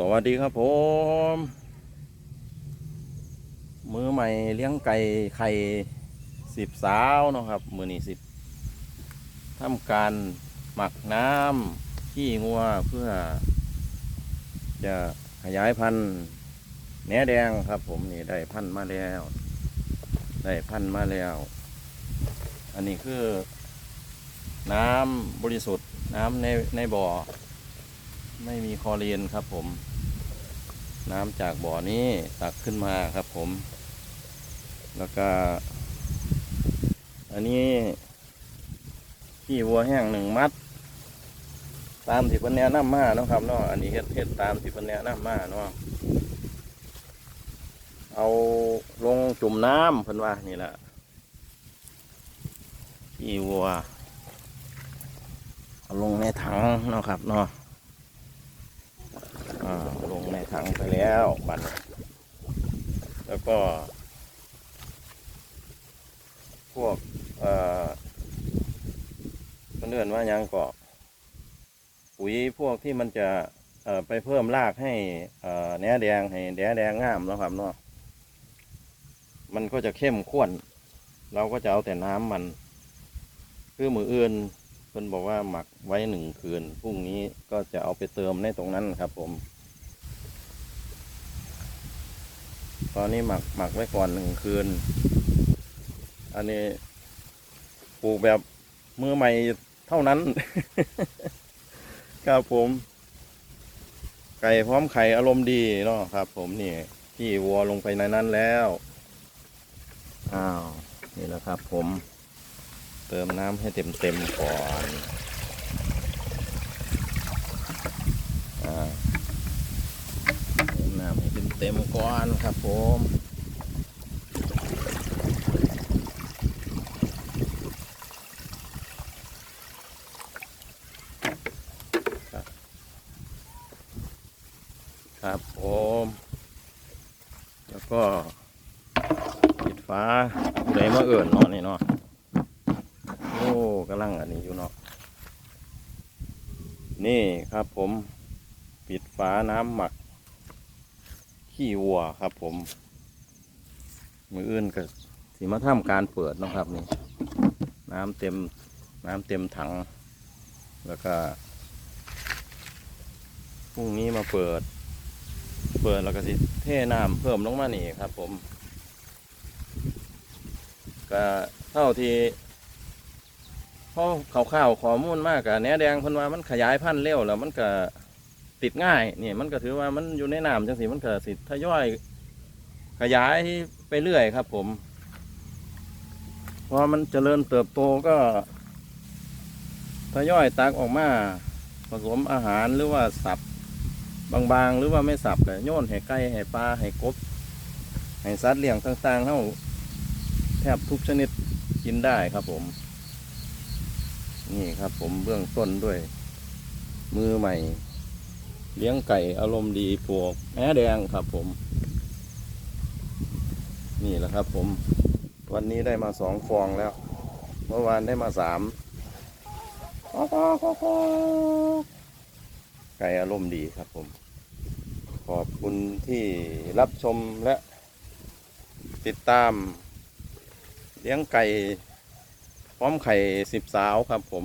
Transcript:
สวัสดีครับผม มือใหม่เลี้ยงไก่ไข่สิบสาวนะครับ มือนี้สิบทำการหมักน้ำขี้งัวเพื่อ จะขยายพันธุ์แหนแดงครับ ผมนี่ได้พันธุ์มาแล้ว ได้พันธุ์มาแล้ว อันนี้คือ น้ำบริสุทธิ์น้ำในในบ่อ ไม่มีคลอรียนครับผม น้ำจากบ่อนี้ตักขึ้นมาครับผม แล้วก็ อันนี้ขี้วัวแห้งหนึ่งมัด ตามที่เพิ่นแนะนำมาเนาะครับเนาะอันนี้เฮ็ดเฮ็ดตามที่เพิ่นแนะนำมาเนาะเอาลงจุ่มน้ำเพิ่นว่านี่แหละขี้วัวเอาลงในถังเนาะครับเนาะอ่า ลงในถังไปแล้วบัดนี้แล้วก็ พวกเอ่อเพื่อนว่ายังก็ปุ๋ยพวกที่มันจะไปเพิ่มรากให้เอ่อแหนแดงให้แหนแดงงามแล้วครับเนาะมันก็จะเข้มข้นเราก็จะเอาแต่น้ำมัน คือมืออื่นเพิ่นบอกว่าหมักไว้หนึ่งคืนพรุ่งนี้ก็จะเอาไปเติมในตรงนั้นครับผม ตอนนี้หมักหมักไว้ก่อนหนึ่งคืน อันนี้ปลูกแบบมือใหม่เท่านั้น ครับผม ไก่พร้อมไข่อารมณ์ดีเนาะครับ ผมนี่ที่วัวลงไปในนั้นแล้ว อ้าว นี่แหละครับ ผม เติมน้ำให้เต็มเต็มก่อน อ่า เต็มก่อนครับผมครับผม แล้วก็ปิดฟ้าเลยมาเอิ่นเนาะนี่เนาะโอ้กำลังอันนี้อยู่เนาะนี่ครับผม ปิดฝาน้ำหมัก ขี้วัวครับ ผม มืออื่นก็สีมาทำการเปิดนะครับนี่ น้ำเต็ม น้ำเต็มถัง แล้วก็พรุ่งนี้มาเปิด เปิดแล้วก็สิเทน้ำเพิ่มลงมานี่ครับ ผม ก็เท่าที่เพราะข่าวข่าวๆข้อมูลมากอะแหนแดงพิ่นว่ามันขยายพันธุ์เร็วแล้วมันก็ ติดง่ายนี่มันก็ถือว่ามันอยู่ในน้ำจังสีมันก็สิทยอย ขยายไปเรื่อยครับ ผมพอมันเจริญเติบโตก็ทยอยตักออกมาผสมอาหารหรือว่าสับบางๆ หรือว่าไม่สับเลยโยนให้ไก่ให้ปลาให้กบให้สัตว์เลี้ยงต่างๆเท่าแทบทุกชนิดกินได้ครับผม นี่ครับผมเบื้องต้นด้วย มือใหม่ เลี้ยงไก่อารมณ์ดีปลวกแหนแดงครับผม นี่แหละครับผม วันนี้ได้มาสองฟองแล้ว เมื่อวานได้มาสามไก่อารมณ์ดีครับผม ขอบคุณที่รับชมและติดตาม เลี้ยงไก่พร้อมไข่สิบสาวครับผม